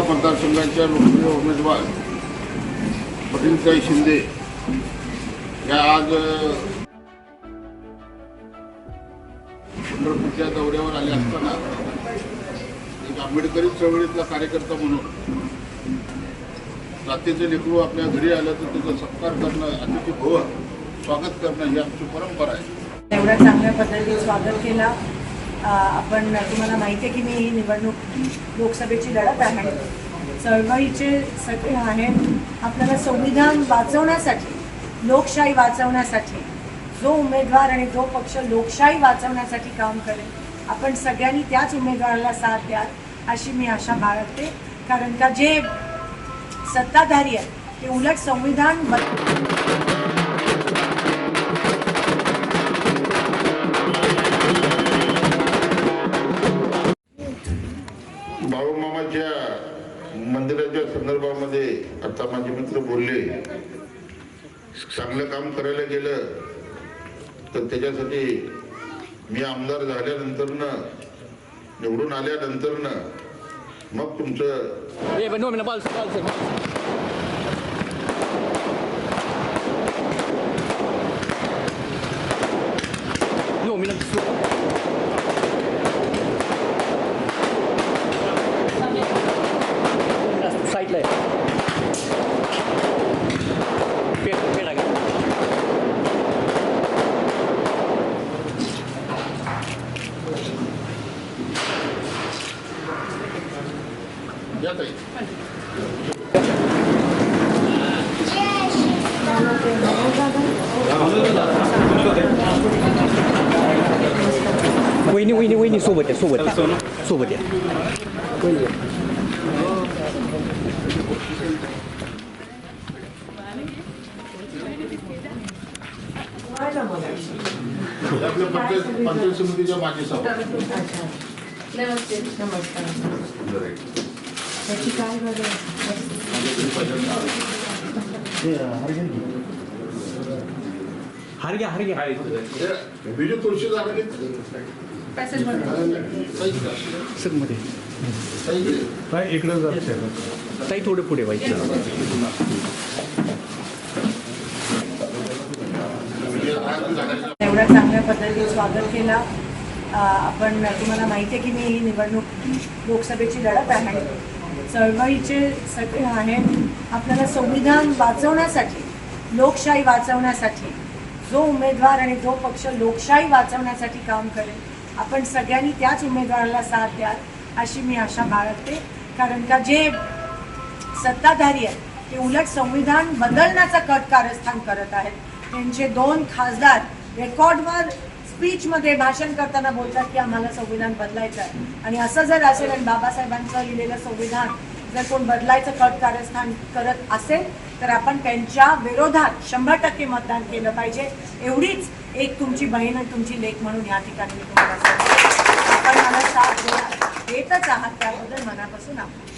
मतदारसंघाच्या लोकप्रिय उमेदवार पटिलताई शिंदे या आज पंढरपूरच्या दौऱ्यावर आले असताना एक आंबेडकरी चळवळीतला कार्यकर्ता म्हणून जातीचे लेकरू आपल्या घरी आलं तर त्याचा सत्कार करणं अतिथी भव स्वागत करणं ही आमची परंपरा आहे. एवढ्या चांगल्या पद्धतीने स्वागत केला. आपण तुम्हाला माहिती आहे की मी ही निवडणूक लोकसभेची लढत आहे. चळवळीचे सगळे आहेत आपल्याला संविधान वाचवण्यासाठी लोकशाही वाचवण्यासाठी जो उमेदवार आणि जो पक्ष लोकशाही वाचवण्यासाठी काम करेल आपण सगळ्यांनी त्याच उमेदवाराला साथ द्याल अशी मी आशा बाळगते. कारण का जे सत्ताधारी आहेत ते उलट संविधान बदल मंदिराच्या संदर्भामध्ये आता माझे मित्र बोलले चांगलं काम करायला गेलं तर त्याच्यासाठी मी आमदार झाल्यानंतरनं निवडून आल्यानंतरनं मग तुमचं या ताई वहिनी वहिनी वहिनी सोबत आहे सोबत आहे सोबत आहे हे आपल्या पंचायत पंचायत समितीच्या माजी सभा नमस्ते नमस्कार त्याची काय हार घ्या हार घ्या व्हिडिओ खुर्शी सरमध्ये काय इकडं जात ताई थोडं पुढे व्हायचं एवढ्या चांगल्या पद्धतीने स्वागत केला. आपण तुम्हाला माहिती आहे की मी ही निवडणूक लोकसभेची लढत आहे. चळवळीचे सगळे आहेत आपल्याला संविधान वाचवण्यासाठी लोकशाही वाचवण्यासाठी जो उमेदवार आणि जो पक्ष लोकशाही वाचवण्यासाठी काम करेल आपण सगळ्यांनी त्याच उमेदवाराला साथ द्याल अशी मी आशा बाळगते. कारण का जे सत्ताधारी आहेत ते उलट संविधान बदलण्याचा कट कारस्थान करत आहेत. त्यांचे दोन खासदार रेकॉर्डवर स्पीचमध्ये भाषण करताना बोलतात की आम्हाला संविधान बदलायचं आहे आणि असं जर असेल आणि बाबासाहेबांचं लिहिलेलं संविधान जर कोण बदलायचं कट कार्यस्थान करत असेल तर आपण त्यांच्या विरोधात शंभर टक्के मतदान केलं पाहिजे. एवढीच एक तुमची बहीण आणि तुमची लेख म्हणून या ठिकाणी मी तुम्हाला आपण मला साथ देणार. देतच आहात त्याबद्दल मनापासून आपण